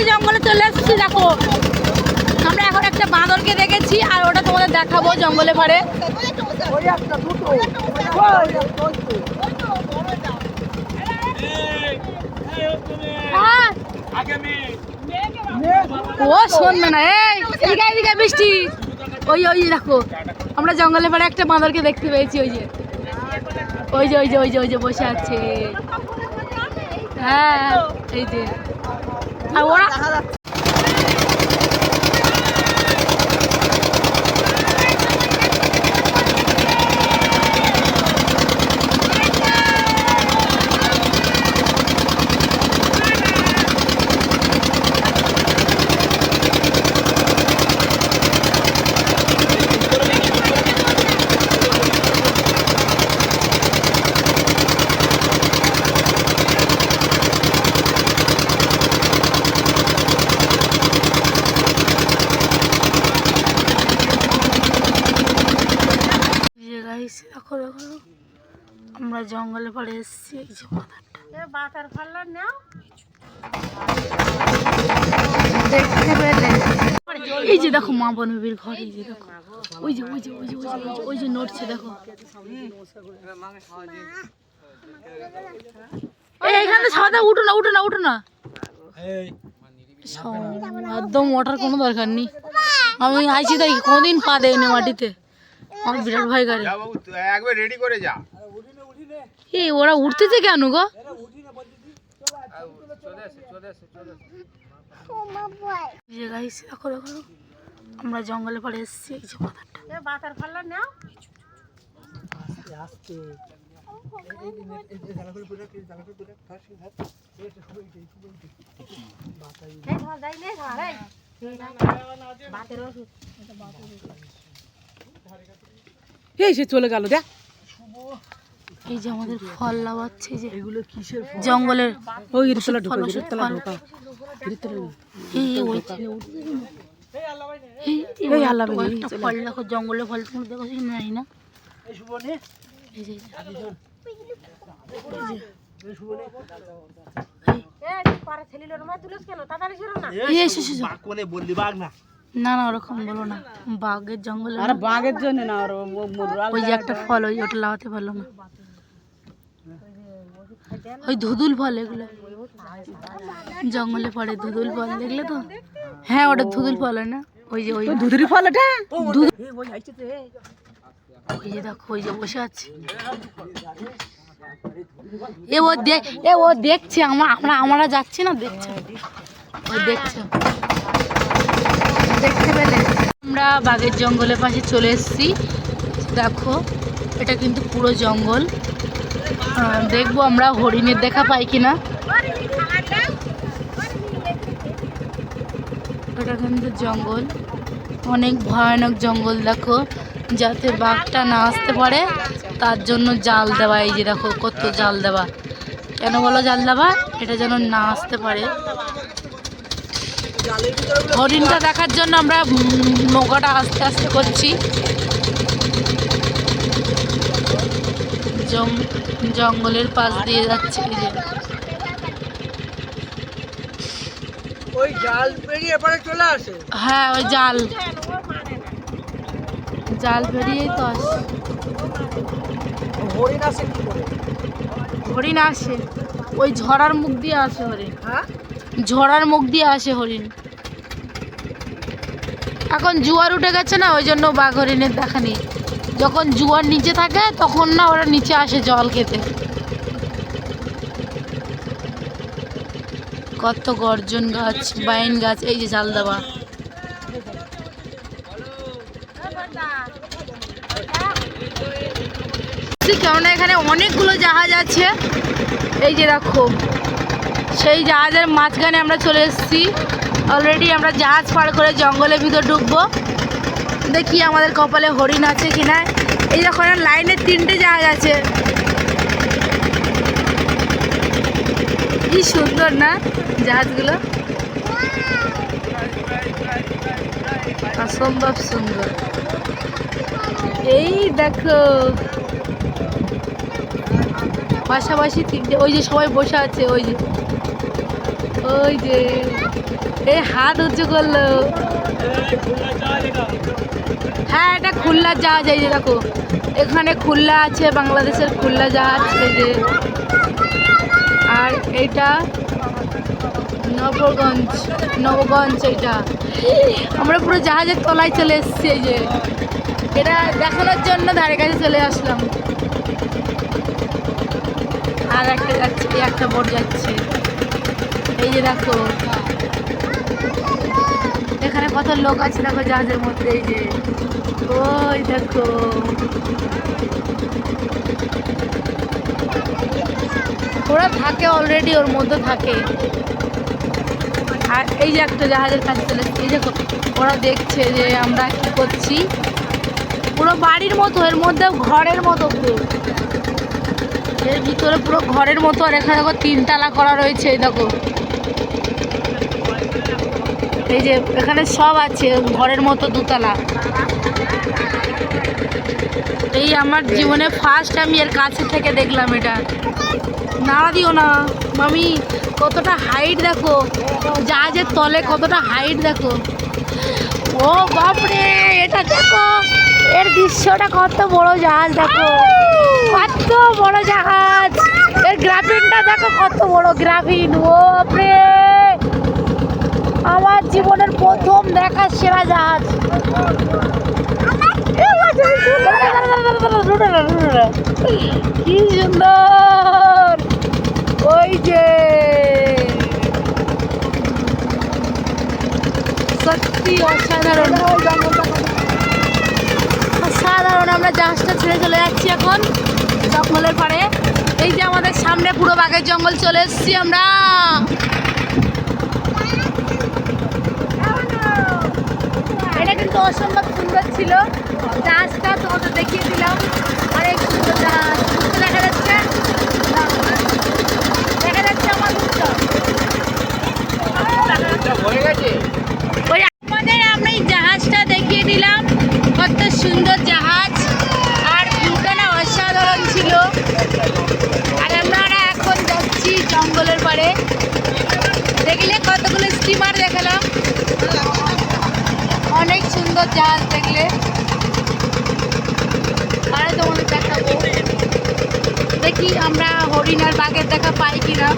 Finally জঙ্গলে চলে এসেছি, দেখো। আমরা এখন একটা বাঁদরকে দেখেছি, আর ওটা তোমাদের দেখাবো জঙ্গলে পারে ও, শুনবে না, এই, এদিকে এদিকে বৃষ্টি ওই ওই, দেখো, আমরা জঙ্গলে পাড়ে একটা বাঁদরকে দেখতে পেয়েছি, ওই যে। ওই যে ওই যে ওই যে ওই যে বসে আছে। হ্যাঁ এই যে। আর ওরা এই যে গাইস দেখো দেখো আমরা জঙ্গলে পাড়ে এসেছি এই যে বাঁদরটা দেখতে পেলে? এই যে দেখো মা বনবীর ঘর এই যে দেখো। ওই যে ওই যে ওই যে ওই যে ওই যে- নড়ছে দেখো। এই এখানে ছাদে উঠো না উঠো না উঠো না। একদম ওঠার কোনো দরকার নেই। আমি আইছি তাই কোনোদিন পা দেয়নি মাটিতে। আমার বিরাট ভয় করে একবার রেডি করে যা এই ওরা উঠতেছে কেন গো আমরা জঙ্গলে পড়ে এসেছি এই যে বাঁদরটা এই সে চলে গেল দেখ। এই যে আমাদের ফল লাগাচ্ছে যে এগুলো কিসের জঙ্গলের ওই রিতলা ঢোকা ফল, ওষুধ রিতলা ফল। ঢোকা। রিতলা এই ওই? এই এই এই ওই আল্লাহ ফল দেখো জঙ্গলে ফল তুমি দেখো জানি না? এই যে না না ওরকম বলো না। বাঘের জঙ্গলে আরে বাঘের জন্য না আর ওই যে একটা ফল ওই ওটা লাগাতে পারল না। ওই ধুদুল ফল এগুলো। জঙ্গলে পড়ে ধুদুল ফল দেখলে তো? হ্যাঁ ওটা ধুদুল ফল হয় না? ওই যে ওই দুধুরি ফল দুধ ওই যে দেখো ওই যে বসে আছে। এ ও দেখ এ ও দেখছে আমরা আমরা আমরা যাচ্ছি না দেখছে। ও দেখছে। দেখতে পেলে। আমরা বাঘের জঙ্গলের পাশে চলে এসেছি। দেখো, এটা কিন্তু পুরো জঙ্গল। দেখব আমরা হরিণের দেখা পাই কিনা। এটা কিন্তু জঙ্গল। অনেক ভয়ানক জঙ্গল, দেখো। যাতে বাঘটা না আসতে পারে, তার জন্য জাল দেওয়া, এই যে দেখো, কত জাল দেওয়া। কেন বলো জাল দেওয়া? এটা যেন না আসতে পারে। হরিণটা দেখার জন্য আমরা নৌকাটা আস্তে আস্তে করছি। জঙ্গলের পাশ দিয়ে যাচ্ছে ওই জাল পেরিয়ে চলে আসে? হ্যাঁ ওই জাল। জাল বেরিয়েই তো আসে হরিণ আসে কি করে? হরিণ আসে। ওই ঝড়ার মুখ দিয়ে আসে হরিণ। হ্যাঁ? ঝড়ার মুখ দিয়ে আসে হরিণ। এখন জুয়ার উঠে গেছে না, ওই জন্য বাঘ হরিণের দেখা নেই। যখন জুয়ার নিচে থাকে, তখন না ওরা নিচে আসে জল খেতে। কত গর্জন গাছ, বাইন গাছ, এই যে জাল দেওয়া কেননা এখানে অনেকগুলো জাহাজ আছে। এই যে দেখো সেই জাহাজের মাঝখানে আমরা চলে এসেছি। অলরেডি আমরা জাহাজ পার করে জঙ্গলের ভিতর ঢুকবো। দেখি আমাদের কপালে হরিণ আছে কিনা। এই যখন লাইনে তিনটে জাহাজ আছে। কি সুন্দর না জাহাজগুলো? অসম্ভব সুন্দর। এই দেখো। পাশাপাশি তিনটে ওই যে সবাই বসে আছে, ওই যে। ওই যে এই হাত উঁচু করল। হ্যাঁ এটা খুলনা জাহাজ, এই যে দেখো। এখানে খুলনা আছে, বাংলাদেশের খুলনা জাহাজ এই যে আর এইটা নবগঞ্জ নবগঞ্জ এইটা আমরা পুরো জাহাজের তলায় চলে এসেছি, এই যে। এটা দেখানোর জন্য ধারে কাছে চলে আসলাম। আর একটা যাচ্ছে, একটা বোট যাচ্ছে। এই যে দেখো। এখানে কত লোক আছে দেখো জাহাজের মধ্যে, এই যে। ওই দেখো। ওরা থাকে অলরেডি ওর মধ্যে থাকে। আর এই যে একটা জাহাজের কাছে চলে এই দেখো, ওরা দেখছে যে আমরা কি করছি। পুরো বাড়ির মতো, এর মধ্যে ঘরের মতো পুরো। এর ভিতরে পুরো ঘরের মতো, আর এখানে দেখো তিনতলা করা রয়েছে, এই দেখো। এই যে এখানে সব আছে, ঘরের মতো দুতলা। এই আমার জীবনে ফার্স্ট আমি এর কাছে থেকে দেখলাম এটা। নাড়া দিও না, মামি, কতটা হাইট দেখো। জাহাজের তলে কতটা হাইট দেখো। ও বাপরে, এটা দেখো, এর দৃশ্যটা কত বড় জাহাজ দেখো। কত বড় জাহাজ। এর গ্রাফিনটা দেখো কত বড় গ্রাফিন ও বাপরে। আমার জীবনের প্রথম দেখা সেরা জাহাজ। কি সুন্দর! ওই যে! সত্যি অসাধারণ। অসাধারণ, আমরা জাহাজটা ছেড়ে চলে যাচ্ছি এখন জঙ্গলের পাড়ে। এই যে আমাদের সামনে পুরো বাঘের জঙ্গল, চলে এসেছি আমরা এটা কিন্তু অসম্ভব সুন্দর ছিল। জাহাজটা তোমাদের দেখিয়ে দিলাম। অনেক সুন্দর দেখা যাচ্ছে? দেখা যাচ্ছে আমার মুখটা হয়ে গেছে ওই আমাদের আমরা এই জাহাজটা দেখিয়ে দিলাম কত সুন্দর জাহাজ আর ভিউটা না অসাধারণ ছিল আর আমরা এখন যাচ্ছি জঙ্গলের পাড়ে দেখলে কতগুলো স্টিমার দেখালাম অনেক সুন্দর জাহাজ দেখলে আরে তোমাদের দেখাবো দেখি আমরা হরিণার বাঘের দেখা পাই কিনা।